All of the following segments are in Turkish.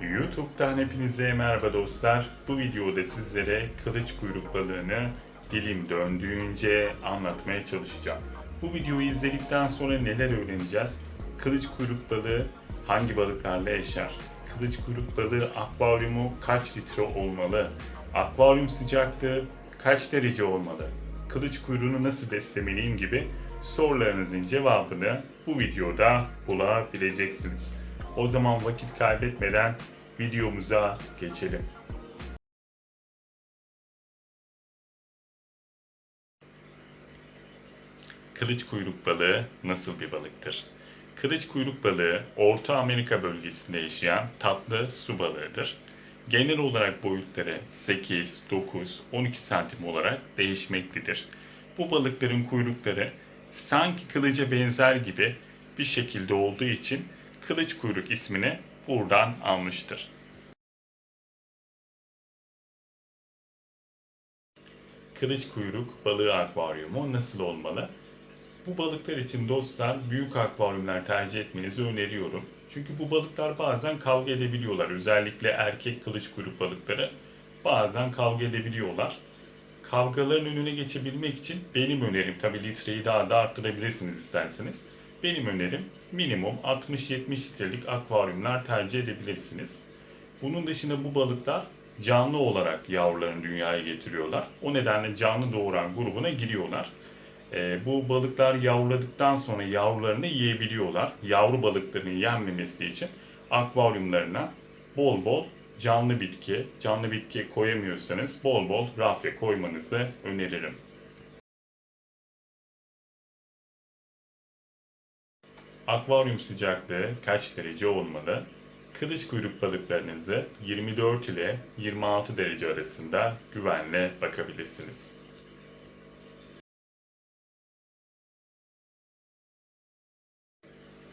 YouTube'dan hepinize merhaba dostlar. Bu videoda sizlere kılıç kuyruk dilim döndüğünce anlatmaya çalışacağım. Bu videoyu izledikten sonra neler öğreneceğiz? Kılıç kuyruk balığı hangi balıklarla yaşar? Kılıç kuyruk balığı akvaryumu kaç litre olmalı? Akvaryum sıcaklığı kaç derece olmalı? Kılıç kuyruğunu nasıl beslemeliyim gibi sorularınızın cevabını bu videoda bulabileceksiniz. O zaman vakit kaybetmeden videomuza geçelim. Kılıç kuyruk balığı nasıl bir balıktır? Kılıç kuyruk balığı Orta Amerika bölgesinde yaşayan tatlı su balığıdır. Genel olarak boyutları 8, 9, 12 santim olarak değişmektedir. Bu balıkların kuyrukları sanki kılıca benzer gibi bir şekilde olduğu için kılıç kuyruk ismini buradan almıştır. Kılıç kuyruk balığı akvaryumu nasıl olmalı? Bu balıklar için dostlar büyük akvaryumlar tercih etmenizi öneriyorum. Çünkü bu balıklar bazen kavga edebiliyorlar. Özellikle erkek kılıç kuyruk balıkları bazen kavga edebiliyorlar. Kavgaların önüne geçebilmek için benim önerim, tabi litreyi daha da arttırabilirsiniz isterseniz. Benim önerim minimum 60-70 litrelik akvaryumlar tercih edebilirsiniz. Bunun dışında bu balıklar canlı olarak yavrularını dünyaya getiriyorlar. O nedenle canlı doğuran grubuna giriyorlar. Ee, bu balıklar yavruladıktan sonra yavrularını yiyebiliyorlar. Yavru balıklarının yenmemesi için akvaryumlarına bol bol canlı bitki, canlı bitki koyamıyorsanız bol bol rafya koymanızı öneririm. Akvaryum sıcaklığı kaç derece olmalı? Kılıç kuyruk balıklarınızı 24 ile 26 derece arasında güvenle bakabilirsiniz.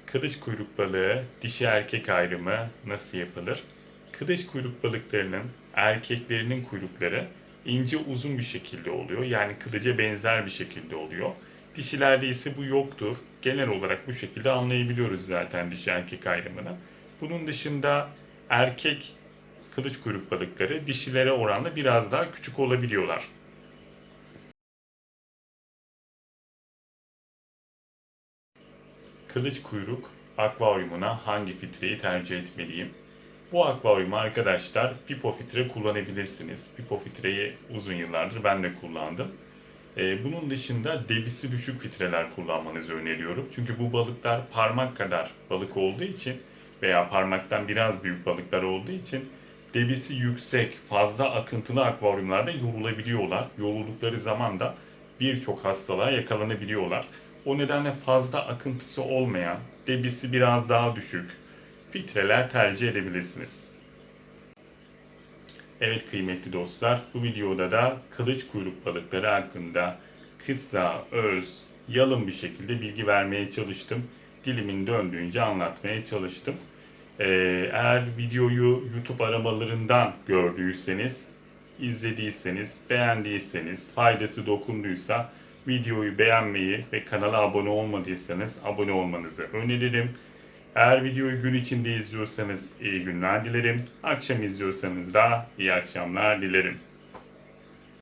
Kılıç kuyruk balığı dişi erkek ayrımı nasıl yapılır? Kılıç kuyruk balıklarının erkeklerinin kuyrukları ince uzun bir şekilde oluyor. Yani kılıca benzer bir şekilde oluyor. Dişilerde ise bu yoktur. Genel olarak bu şekilde anlayabiliyoruz zaten dişi erkek ayrımını. Bunun dışında erkek kılıç kuyruk balıkları dişilere oranla biraz daha küçük olabiliyorlar. Kılıç kuyruk akvaryumuna hangi filtreyi tercih etmeliyim? Bu akvaryuma arkadaşlar pipo filtre kullanabilirsiniz. Pipo filtreyi uzun yıllardır ben de kullandım. Ee, bunun dışında debisi düşük filtreler kullanmanızı öneriyorum. Çünkü bu balıklar parmak kadar balık olduğu için veya parmaktan biraz büyük balıklar olduğu için debisi yüksek, fazla akıntılı akvaryumlarda yorulabiliyorlar. Yoruldukları zaman da birçok hastalığa yakalanabiliyorlar. O nedenle fazla akıntısı olmayan, debisi biraz daha düşük filtreler tercih edebilirsiniz. Evet kıymetli dostlar, bu videoda da kılıç kuyruk balıkları hakkında kısa, öz, yalın bir şekilde bilgi vermeye çalıştım. Dilimin döndüğünce anlatmaya çalıştım. Ee, eğer videoyu YouTube aramalarından gördüyseniz, izlediyseniz, beğendiyseniz, faydası dokunduysa videoyu beğenmeyi ve kanala abone olmadıysanız abone olmanızı öneririm. Eğer videoyu gün içinde izliyorsanız iyi günler dilerim. Akşam izliyorsanız da iyi akşamlar dilerim.